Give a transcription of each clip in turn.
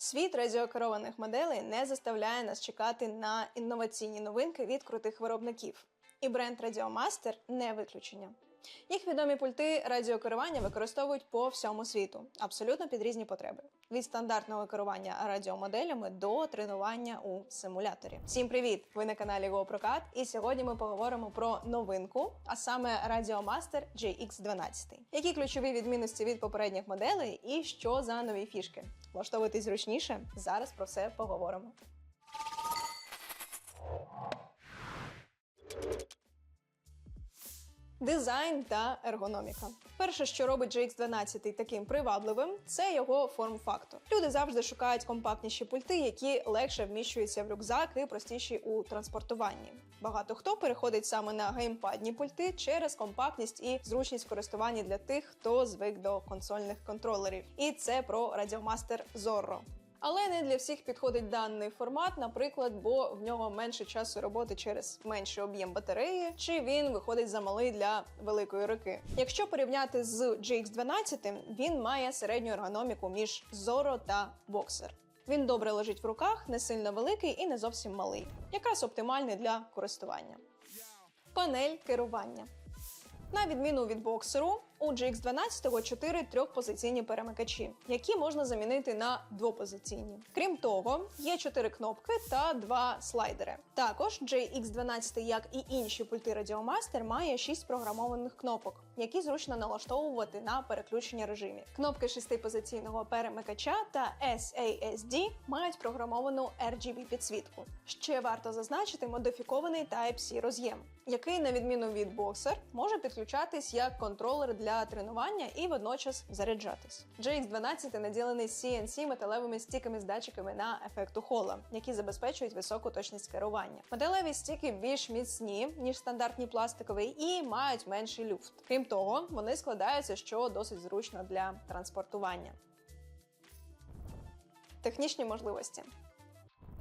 Світ радіокерованих моделей не заставляє нас чекати на інноваційні новинки від крутих виробників. І бренд Радіомастер не виключення. Їх відомі пульти радіокерування використовують по всьому світу, абсолютно під різні потреби. Від стандартного керування радіомоделями до тренування у симуляторі. Всім привіт! Ви на каналі GoProCat, і сьогодні ми поговоримо про новинку, а саме Radiomaster JX12. Які ключові відмінності від попередніх моделей і що за нові фішки? Влаштовуйтесь зручніше. Зараз про все поговоримо. Дизайн та ергономіка. Перше, що робить GX12 таким привабливим, це його форм-фактор. Люди завжди шукають компактніші пульти, які легше вміщуються в рюкзак і простіші у транспортуванні. Багато хто переходить саме на геймпадні пульти через компактність і зручність в користуванні для тих, хто звик до консольних контролерів. І це про Radiomaster Zorro. Але не для всіх підходить даний формат, наприклад, бо в нього менше часу роботи через менший об'єм батареї, чи він виходить замалий для великої руки. Якщо порівняти з GX12, він має середню ергономіку між Zorro та Boxer. Він добре лежить в руках, не сильно великий і не зовсім малий, якраз оптимальний для користування. Панель керування. На відміну від боксеру, у GX12 чотири трьохпозиційні перемикачі, які можна замінити на двопозиційні. Крім того, є чотири кнопки та два слайдери. Також JX12, як і інші пульти Radiomaster, має шість програмованих кнопок, які зручно налаштовувати на переключення режимів. Кнопки шестипозиційного перемикача та SASD мають програмовану RGB підсвітку. Ще варто зазначити модифікований Type-C роз'єм, який, на відміну від Boxer, може підключатись як контролер для тренування і водночас заряджатись. GX12 наділений CNC металевими стіками з датчиками на ефекту хола, які забезпечують високу точність керування. Металеві стіки більш міцні ніж стандартні пластикові і мають менший люфт. Крім того, вони складаються, що досить зручно для транспортування. Технічні можливості.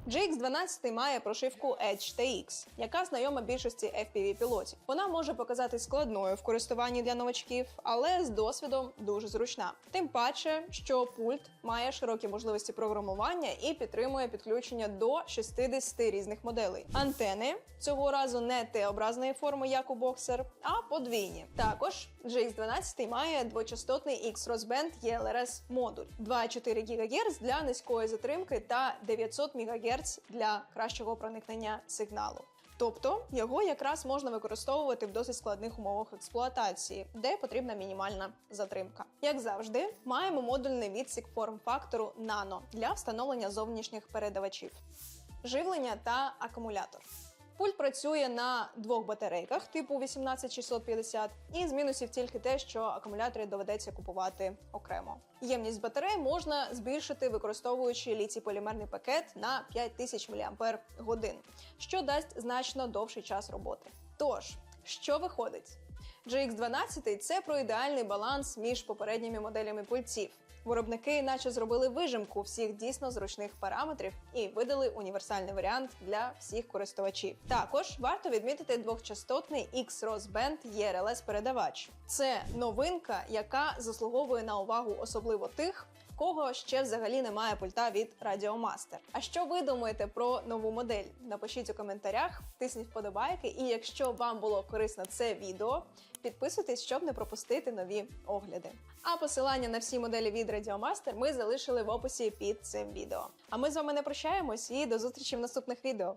GX12 має прошивку Edge TX, яка знайома більшості FPV-пілотів. Вона може показати складною в користуванні для новачків, але з досвідом дуже зручна. Тим паче, що пульт має широкі можливості програмування і підтримує підключення до 60 різних моделей. Антени цього разу не Т-образної форми, як у Boxer, а подвійні. Також GX12 має двочастотний X-Rosband ELRS модуль 2,4 ГГц для низької затримки та 900 МГц для кращого проникнення сигналу. Тобто його якраз можна використовувати в досить складних умовах експлуатації, де потрібна мінімальна затримка. Як завжди, маємо модульний відсік форм-фактору Nano для встановлення зовнішніх передавачів, живлення та акумулятор. Пульт працює на двох батарейках типу 18650, і з мінусів тільки те, що акумулятори доведеться купувати окремо. Ємність батарей можна збільшити, використовуючи літій-полімерний пакет на 5000 мАч, що дасть значно довший час роботи. Тож, що виходить? GX12 – це про ідеальний баланс між попередніми моделями пульців. Виробники наче зробили вижимку всіх дійсно зручних параметрів і видали універсальний варіант для всіх користувачів. Також варто відмітити двохчастотний X-Rosband ERLS передавач. Це новинка, яка заслуговує на увагу особливо тих. Кого ще взагалі немає пульта від Radiomaster. А що ви думаєте про нову модель? Напишіть у коментарях, тисніть вподобайки, і якщо вам було корисно це відео, підписуйтесь, щоб не пропустити нові огляди. А посилання на всі моделі від Radiomaster ми залишили в описі під цим відео. А ми з вами не прощаємось і до зустрічі в наступних відео.